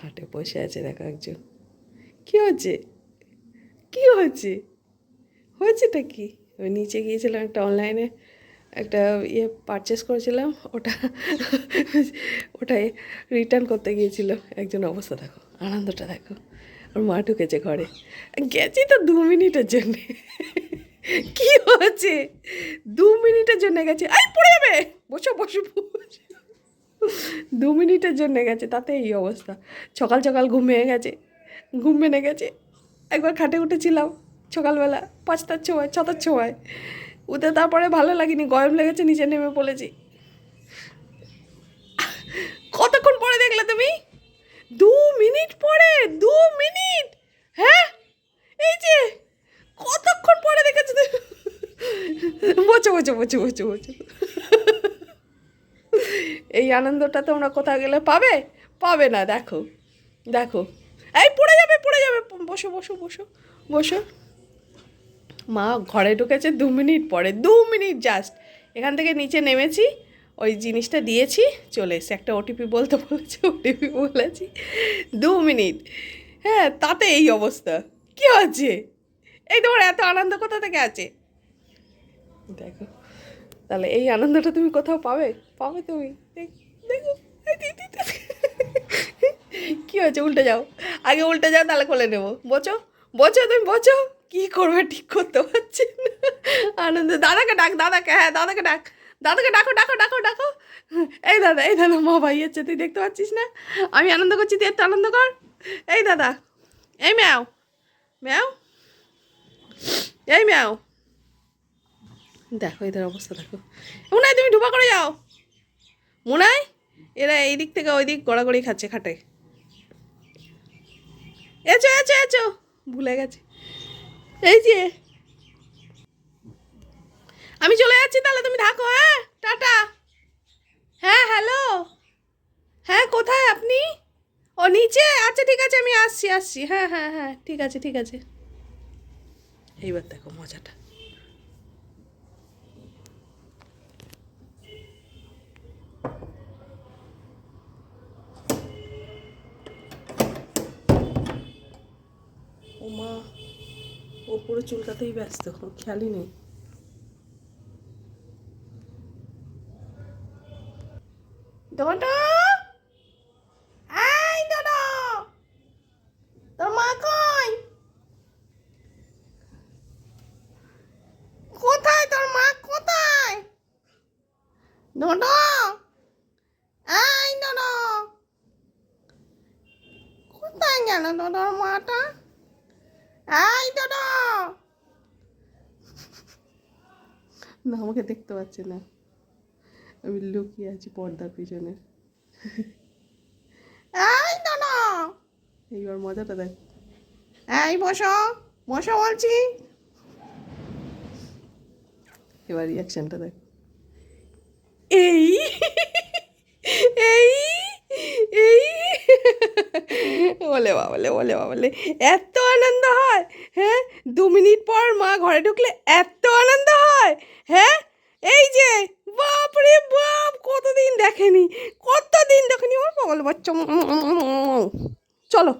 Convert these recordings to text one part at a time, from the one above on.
খাটে বসে আছে, দেখো একজন। কি হচ্ছে? কি হচ্ছে? হয়েছেটা কি? ওই নিচে গিয়েছিলাম একটা অনলাইনে একটা ইয়ে পারচেস করেছিলাম, ওটা ওটাই রিটার্ন করতে গিয়েছিল। একজন অবস্থা দেখো, আনন্দটা দেখো। ওর মা ঢুকেছে ঘরে। গেছি তো দু মিনিটের জন্যে। কি হয়েছে দু মিনিটের জন্য গেছে। আই পড়ে যাবে! বসো বসো। দু মিনিটের জন্য গেছে, তাতে এই অবস্থা। সকাল সকাল ঘুমিয়ে গেছে, ঘুম মেনে গেছে। একবার খাটে উঠেছিলাম সকালবেলা, পাঁচটার সময়, ছটার সময়। উঠে তারপরে ভালো লাগেনি, গরম লেগেছে, নিচে নেমে পড়েছি। কতক্ষণ পরে দেখলে তুমি? দু মিনিট পরে, দু মিনিট? হ্যাঁ? এই যে, কতক্ষণ পরে দেখেছ বোঝো বোঝো বোঝো বোঝো বোঝো এই আনন্দটা তোমরা কোথাও গেলে পাবে? পাবে না, দেখো। দেখো। এই পড়ে যাবে পড়ে যাবে। বসো বসো বসো বসো। মা ঘরে ঢুকেছে দু মিনিট পরে, দু মিনিট জাস্ট এখান থেকে নিচে নেমেছি, ওই জিনিসটা দিয়েছি, চলে এসে একটা ওটিপি বলতে বলেছে ওটিপি বলেছি। দু মিনিট। হ্যাঁ তাতে এই অবস্থা। কি হচ্ছে? এই তোমার এত আনন্দ কোথা থেকে আছে? দেখো। তাহলে এই আনন্দটা তুমি কোথাও পাবে? পাবে তুমি। দেখ- কি হয়েছে? উল্টে যাও। আগে উল্টে যাও, তাহলে কোলে নেব। বোঝো? বোঝো তুমি, বোঝো? কী করবে? ঠিক করতে পারছি আনন্দ, দাদাকে ডাক, দাদাকে হ্যাঁ দাদাকে ডাক। দাদাকে ডাকো ডাকো ডাকো ডাকো। এই দাদা এই দাদা, মা ভাই হচ্ছে তুই দেখতে পাচ্ছিস না? আমি আনন্দ করছি, তুই একটু আনন্দ কর। এই দাদা, এই ম্যাও। ম্যাও। এই ম্যাও। দেখো, এদের অবস্থা দেখো। মুনাই, তুমি ডুবা করে যাও। মুনাই, এরা এই দিক থেকে ওই দিক গড়াগড়ি খাচ্ছে খাটে। এচো এচো এচো ভুলে গেছে। এই যে। আমি চলে যাচ্ছি তাহলে, তুমি থাকো হ্যাঁ? টাটা। হ্যাঁ হ্যালো। হ্যাঁ কোথায় আপনি? ও, নিচে? আচ্ছা ঠিক আছে, আমি আসছি আসছি। হ্যাঁ হ্যাঁ হ্যাঁ ঠিক আছে ঠিক আছে। এইবার দেখো মজাটা। ও মা ও পুরো চুলকাতেই ব্যস্ত খেয়ালই নেই। ডোডো এই ডোডো তোর মা কই? কোথায় তোর মা? কোথায়? ডোডো এই ডোডো কোথায় গেল ডোডোর মাটা? ডোডো না আমাকে দেখতে পাচ্ছে না। আমি লুকিয়ে আছি পর্দার পিছনে। এইবার মজাটা দেখ। এই বসো। বসো বলছি। এবার রিয়াকশনটা দেখ। এই? এই? এই বলে বাবলে বলে বাবলে। এত আনন্দ হয় হ্যাঁ? দু মিনিট পর মা ঘরে ঢুকলে এত আনন্দ হয় হ্যাঁ? এই যে বাপ রে বাপ, কতদিন দেখেনি কতদিন দেখেনি। আমার পাগল বাচ্চা চলো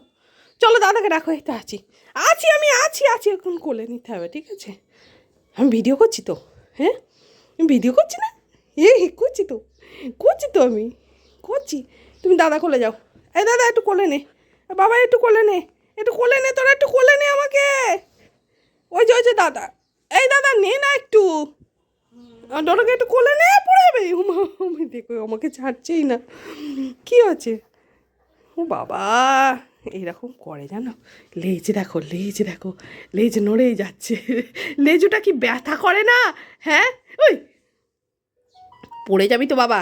চলো দাদাকে রাখো এই তো আছি। আছি আমি, আছি আছি, এখন কোলে নিতে হবে, ঠিক আছে? আমি ভিডিও করছি তো হ্যাঁ? আমি ভিডিও করছি না? এ করছি তো করছি তো আমি, করছি। তুমি দাদা কোলে যাও। এই দাদা, একটু কোলে নে। বাবা, একটু কোলে নে। একটু কোলে নে তোরা, একটু কোলে নে আমাকে। ওই যে ওই যে দাদা। এই দাদা, নে না একটু। ডোনাকে একটু কোলে নে, পড়ে যাবে। দেখো আমাকে ছাড়ছেই না। কি আছে ও বাবা, এইরকম করে জানো? লেজ দেখো লেজ দেখো। লেজ নড়েই যাচ্ছে। লেজুটা কি ব্যথা করে না? হ্যাঁ? ওই, পড়ে যাবি তো বাবা।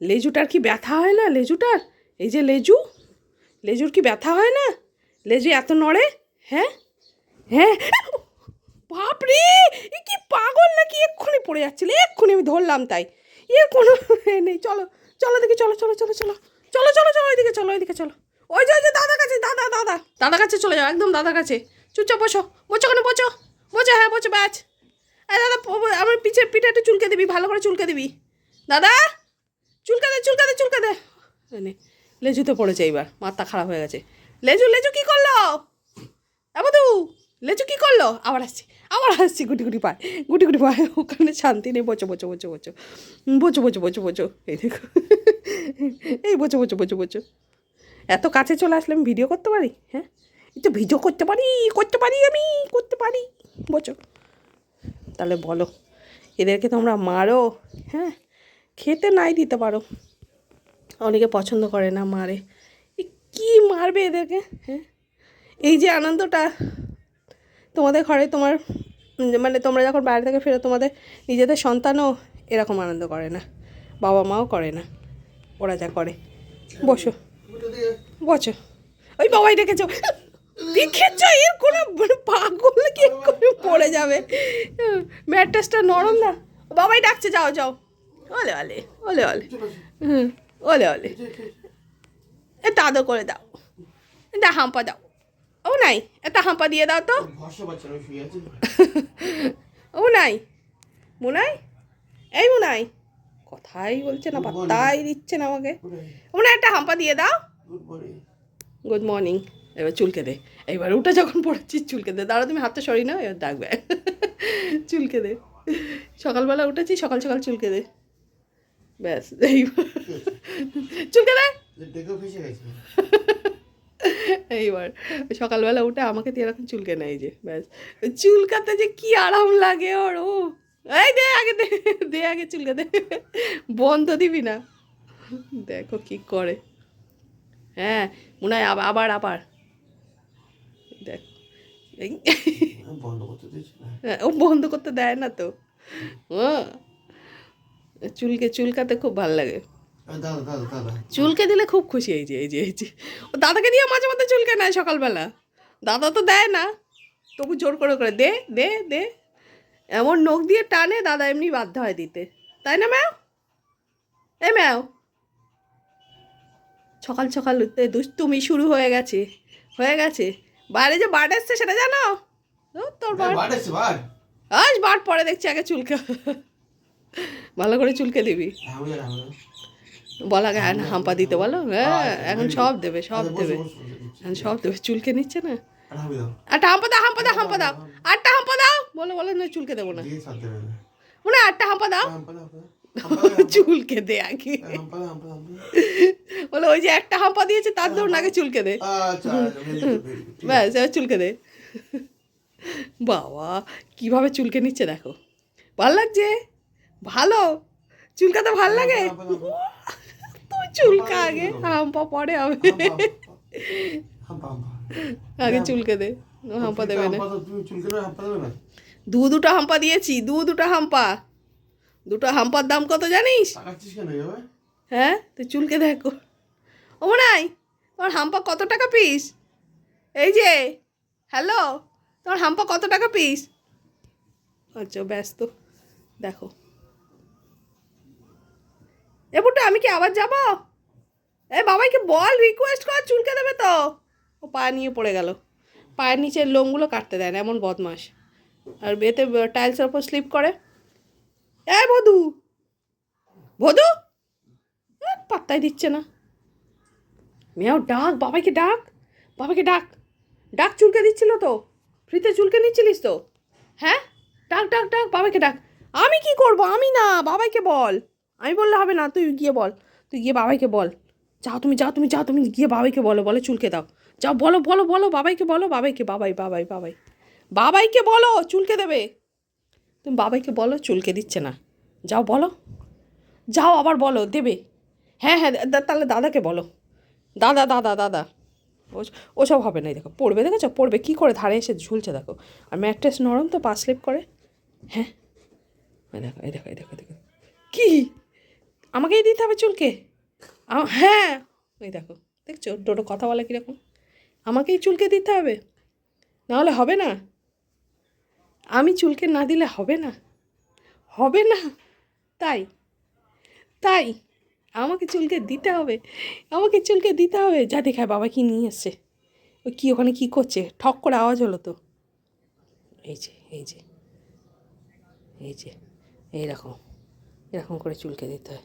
লেজুটার কি ব্যথা হয় না লেজুটার? এই যে লেজু, লেজুর কি ব্যথা হয় না? লেজু এত নড়ে? হ্যাঁ? হ্যাঁ? বাপরে! এ কি পাগল নাকি? এক্ষুনি পড়ে যাচ্ছিল, এক্ষুনি আমি ধরলাম তাই। এর কোনো এ নেই, চলো চলো দেখি চলো চলো চলো চলো চলো চলো চলো ওইদিকে চলো ওইদিকে চলো। ওই যে ওই যে দাদা কাছে, দাদা দাদা দাদা কাছে চলে যাও, একদম দাদা কাছে। চুপচাপ বসো বসো কেন, বসো বসো হ্যাঁ বসো ব্যাচ এই দাদা আমার পিছের পিঠে একটু চুলকে দিবি, ভালো করে চুলকে দিবি। দাদা? চুলকা দে চুলকা দে চুলকা দে এই নে, লেজুতে পড়েছে এইবার মাথা খারাপ হয়ে গেছে। লেজু লেজু কি করল? তো লেজু কি করল? আবার আসছি আবার আসছি গুটি গুটি পায় গুটি গুটি পায়। ওখানে শান্তি নেই বচো বচো বচো বচো। বচো বচো বচো বচো। এই দেখো এই বচো বচো বচো বচো। এত কাছে চলে আসলে আমি ভিডিও করতে পারি? হ্যাঁ? তো ভিডিও করতে পারি করতে পারি আমি করতে পারি। বচো। তাহলে বলো এদেরকে তোমরা মারো হ্যাঁ? খেতে নাই দিতে পারো। অনেকে পছন্দ করে না, মারে। কী মারবে এদেরকে হ্যাঁ? এই যে আনন্দটা, তোমাদের ঘরে তোমার মানে তোমরা যখন বাইরে থেকে ফেরো, তোমাদের নিজেদের সন্তানও এরকম আনন্দ করে না, বাবা মাও করে না, ওরা যা করে। বসো। বসো। ওই বাবাই ডেকেছ। দেখেছ এর কোনো মানে পাগল কি করে পড়ে যাবে? ম্যাট্রেসটা নরম না। বাবাই ডাকছে, যাও যাও। ওলে ওলে ওলে ওলে হুম ওলে ওলে এটা আদর করে দাও এটা হাম্পা দাও ও নাই এটা হাম্পা দিয়ে দাও তো ও নাই মুনাই এই মুনাই কথাই বলছে না পাত্তাই দিচ্ছে না আমাকে মুনাই একটা হাম্পা দিয়ে দাও গুড মর্নিং গুড মর্নিং এবার চুলকে দে এইবার ওটা যখন পড়েছিস চুলকে দে দাঁড়া তুমি হাতটা সরি না এবার ডাকবে চুলকে দে সকালবেলা উঠেছি সকাল সকাল চুলকে দে ব্যাস এই চুলকে দে ডেকেও ফেসে গেছে এইবার সকালবেলা উঠে আমাকে দিয়ে এরকম চুলকে নেয় যে ব্যাস। চুলকাতে যে কি আরাম লাগে ওর ও। এই দে আগে দে দে আগে চুলকে দে বন্ধ দিবি না। দেখো কি করে। হ্যাঁ মনে হয় আবার আবার। দেখ বন্ধ করতে হ্যাঁ, ও বন্ধ করতে দেয় না তো। ও চুলকে চুলকাতে খুব ভালো লাগে। দাদা চুলকে দিলে খুব খুশি এই যে এই যে এই যে। ও দাদাকে দিয়ে মাঝে মাঝে চুলকে নেয় সকালবেলা। দাদা তো দেয় না। তবু জোর করে করে দে দে দে। এমন নখ দিয়ে টানে দাদা এমনি বাধ্য হয় দিতে। তাই না ম্যাও? এ ম্যাও। সকাল সকাল দুষ্টুমি শুরু হয়ে গেছে। হয়ে গেছে। বাইরে যে বার্ড এসছে সেটা জানো? তোর বার্ড। আছে বাট আজ বার্ড পরে দেখছি আগে চুলকে। ভালো করে চুলকে দিবি। আর বল আগে হ্যাঁ হাম্পা দিতে বলো। হ্যাঁ এখন সব দেবে সব দেবে। এখন সব দেবে। চুলকে নিচ্ছে না? আটটা হাম্পা দাও হাম্পা দাও হাম্পা দাও। আটটা হাম্পা দাও। বলো বলো না চুলকে দেবো না। মনে আটটা হাম্পা দাও। হাম্পা দাও চুলকে দে আগে। বলো ওই যে একটা হাম্পা দিয়েছে তার দৌড় আগে চুলকে দে। আচ্ছা গুড ব্যাস চুলকে দে। বাবা কীভাবে চুলকে নিচ্ছে দেখো। ভালো লাগছে? ভালো? চুলকাতে ভালো লাগে? তুই চুলকা আগে। হাম্পা পরে হবে। আগে চুলকে দে। হাম্পা দেবে না। দু দুটো হাম্পা দিয়েছি দু দুটো হাম্পা। দুটো হাম্পার দাম কত জানিস? হ্যাঁ তুই চুলকে দেখো। ও নাই তোমার হাম্পা কত টাকা পিস? এই যে হ্যালো তোমার হাম্পা কত টাকা পিস? আচ্ছা ব্যস্ত। দেখো। এ আমি কি আবার যাব? এ বাবাইকে বল রিকোয়েস্ট কর, চুলকে দেবে তো। ও পা নিয়ে পড়ে গেল। পায়ের নিচের লোমগুলো কাটতে দেয় না, এমন বদমাস আর এতে টাইলসের ওপর স্লিপ করে। এ বধু! বধু! পাত্তাই দিচ্ছে না। মেয়াও ডাক বাবাকে ডাক বাবাকে ডাক। ডাক চুলকে দিচ্ছিল তো। ফ্রিতে চুলকে নিচ্ছিলিস তো? হ্যাঁ? ডাক ডাক ডাক বাবাকে ডাক। আমি কি করব? আমি না, বাবাইকে বল। আমি বললে হবে না, তুই গিয়ে বল, তুই গিয়ে বাবাইকে বল। যাও তুমি যাও তুমি যাও তুমি, গিয়ে বাবাইকে বলো বলো, চুলকে দাও। যাও, বলো বলো বলো, বাবাইকে বলো, বাবাইকে, বাবাই বাবাই বাবাই। বাবাইকে বলো, চুলকে দেবে। তুমি বাবাইকে বলো, চুলকে দিচ্ছে না। যাও, বলো। যাও, আবার বলো, দেবে। হ্যাঁ হ্যাঁ তাহলে দাদাকে বলো। দাদা দাদা দাদা। ও- ওসব হবে না দেখো, পড়বে, দেখেছ? পড়বে, কী করে ধারে এসে ঝুলছে, দেখো। আর ম্যাট্রেস নরম তো, পা স্লিপ করে। হ্যাঁ। দেখো, এই দেখো এই দেখো দেখো। কি? আমাকেই দিতে হবে চুলকে? হ্যাঁ। ওই দেখো, দেখছ? ডোডো কথা বলে কীরকম? আমাকেই চুলকে দিতে হবে? নাহলে হবে না? আমি চুলকে না দিলে হবে না? হবে না? তাই? তাই? আমাকে চুলকে দিতে হবে? আমাকে চুলকে দিতে হবে? যা দেখায় বাবা কি নিয়ে এসছে। ও কী ওখানে কি করছে? ঠক করে আওয়াজ হলো তো। এই যে এই যে এই যে এইরকম এরকম করে চুলকে দিতে হয়।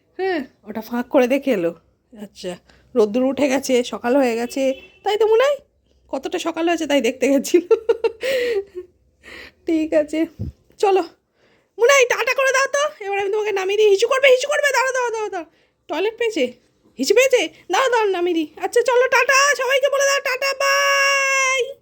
হ্যাঁ ওটা ফাঁক করে দেখে এলো। আচ্ছা রোদ্দুর উঠে গেছে, সকাল হয়ে গেছে, তাই তো মনে হয়? কতটা সকাল হয়েছে তাই দেখতে গেছিল ঠিক আছে, চলো। মনে হয় টাটা করে দাও তো, এবার আমি তোমাকে নামিয়ে দিই। হিচু করবে হিচু করবে দাঁড়া দাও দাও দাও টয়লেট পেয়েছে? হিচু পেয়েছে? দাও দাও নামিয়ে দিই। আচ্ছা চলো, টাটা, সবাইকে বলে দাও, টাটা, বাই।